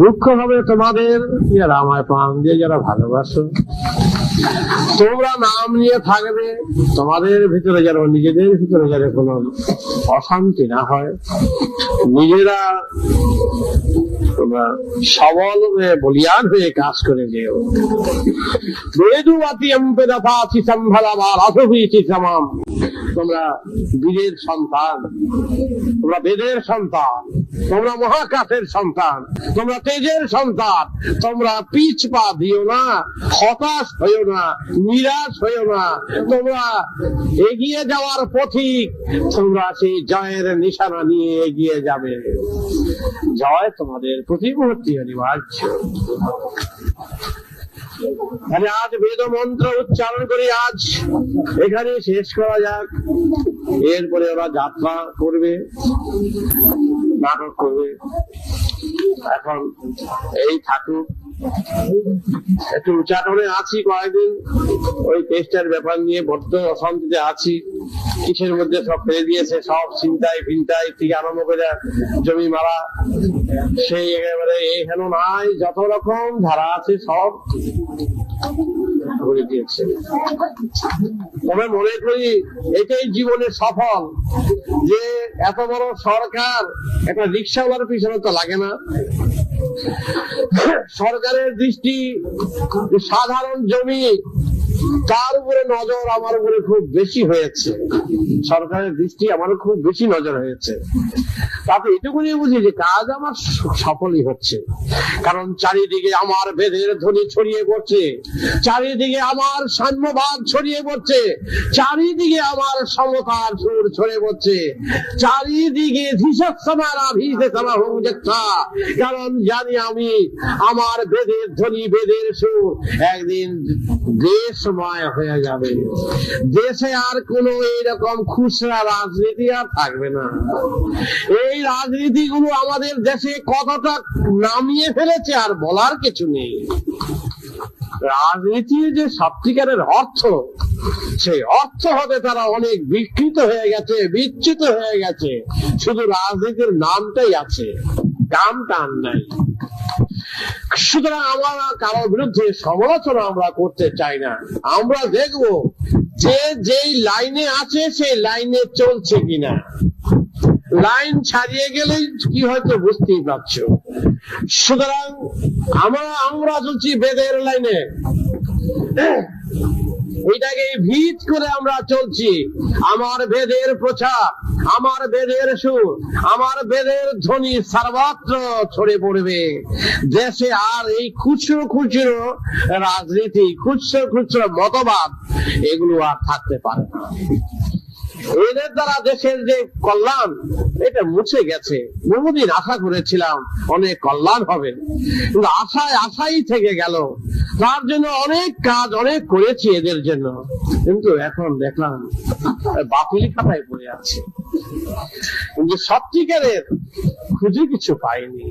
দুঃখ হবে তোমাদের। যারা আমায় প্রাণ দিয়ে যারা ভালোবাসো, তোমরা নাম নিয়ে থাকবে, তোমাদের ভিতরে যেন নিজেদের ভিতরে যেন কোনো অশান্তি না হয়। নিজেরা তোমরা সবল হয়ে বলিয়ান হয়ে কাজ করে যেও। বেদুয়াতি এম্পেদাফা চিসম্ভালাবার অসভীতি সমাম। তোমরা বীরের সন্তান, তোমরা বেদের সন্তান, তোমরা মহাকাশের সন্তান, তোমরা তেজের সন্তান, তোমরা পিছ পা দিও না, হতাশ হইও না, নিরাশ হইও না, তোমরা এগিয়ে যাওয়ার পথিক, তোমরা সেই জয়ের নিশানা নিয়ে এগিয়ে যাবে। জয় তোমাদের প্রতি মুহূর্তে অনিবার্য। তাহলে আজ বেদ মন্ত্র উচ্চারণ করি, আজ এখানে শেষ করা যাক। এরপরে ওরা যাত্রা করবে, নাটক করবে। এখন এই থাকুক। একটু উচ্চাটনে আছি কয়েকদিন। ওই টেস্টের ব্যাপার নিয়ে বড্ড অশান্তিতে আছি। কিসের মধ্যে সব ফেলে দিয়েছে? সব চিন্তায় ফিন্তায় থেকে আরম্ভ করে জমি মারা। সেই একেবারে এখানে নাই, যত রকম ধারা আছে সব তবে মনে করি এটাই জীবনের সফল, যে এত বড় সরকার একটা রিক্সাওয়ালার পিছনে তো লাগে না। সরকারের দৃষ্টি সাধারণ জমি। তার উপরে নজর আমার উপরে খুব বেশি হয়েছে। সরকারের দৃষ্টি আমার খুব বেশি নজর হয়েছে। তাতে এটুকুনি বুঝি যে কাজ আমার সফলই হচ্ছে। কারণ চারিদিকে আমার বেদের ধ্বনি ছড়িয়ে পড়ছে। চারিদিকে আমার সাম্যবাদ ছড়িয়ে পড়ছে। চারিদিকে আমার সমতার সুর ছড়িয়ে পড়ছে। চারিদিকে কারণ জানি আমি আমার বেদের ধ্বনি বেদের সুর। একদিন দেশময় হয়ে যাবে। দেশে আর কোনো এইরকম খুচরা রাজনীতি আর থাকবে না। এই রাজনীতিগুলো আমাদের দেশে কতটা নামিয়ে ফেলেছে আর বলার কিছু নেই। রাজনীতির যে সত্যিকারের অর্থ, সেই অর্থ হতে তারা অনেক বিকৃত হয়ে গেছে, বিচ্যুত হয়ে গেছে। শুধু রাজনীতির নামটাই আছে কাম টান নাই। সুতরাং আমরা কারোর বিরুদ্ধে সমালোচনা আমরা করতে চাই না। আমরা দেখব যে যেই লাইনে আছে, সেই লাইনে চলছে কিনা। লাইন ছাড়িয়ে গেলে কি হয়তো বুঝতেই পারছ। সুতরাং আমরা আমরা চলছি বেদের লাইনে। এটাকে ভিত করে আমরা চলছি। আমার বেদের প্রচার, আমার বেদের সুর, আমার বেদের ধ্বনি সর্বত্র ছড়ে পড়বে। দেশে আর এই খুচরো খুচরো রাজনীতি, খুচরো খুচরো মতবাদ, এগুলো আর থাকতে পারে না। এদের দ্বারা দেশের যে কল্যাণ, এটা মুছে গেছে। বহুদিন আশা করেছিলাম অনেক কল্যাণ হবে। কিন্তু আশায় আশাই থেকে গেল। তার জন্য অনেক কাজ অনেক করেছি এদের জন্য। কিন্তু এখন দেখলাম বাতিল খাতায় পড়ে আছে। কিন্তু সত্যিকারের খুঁজে কিছু পাইনি।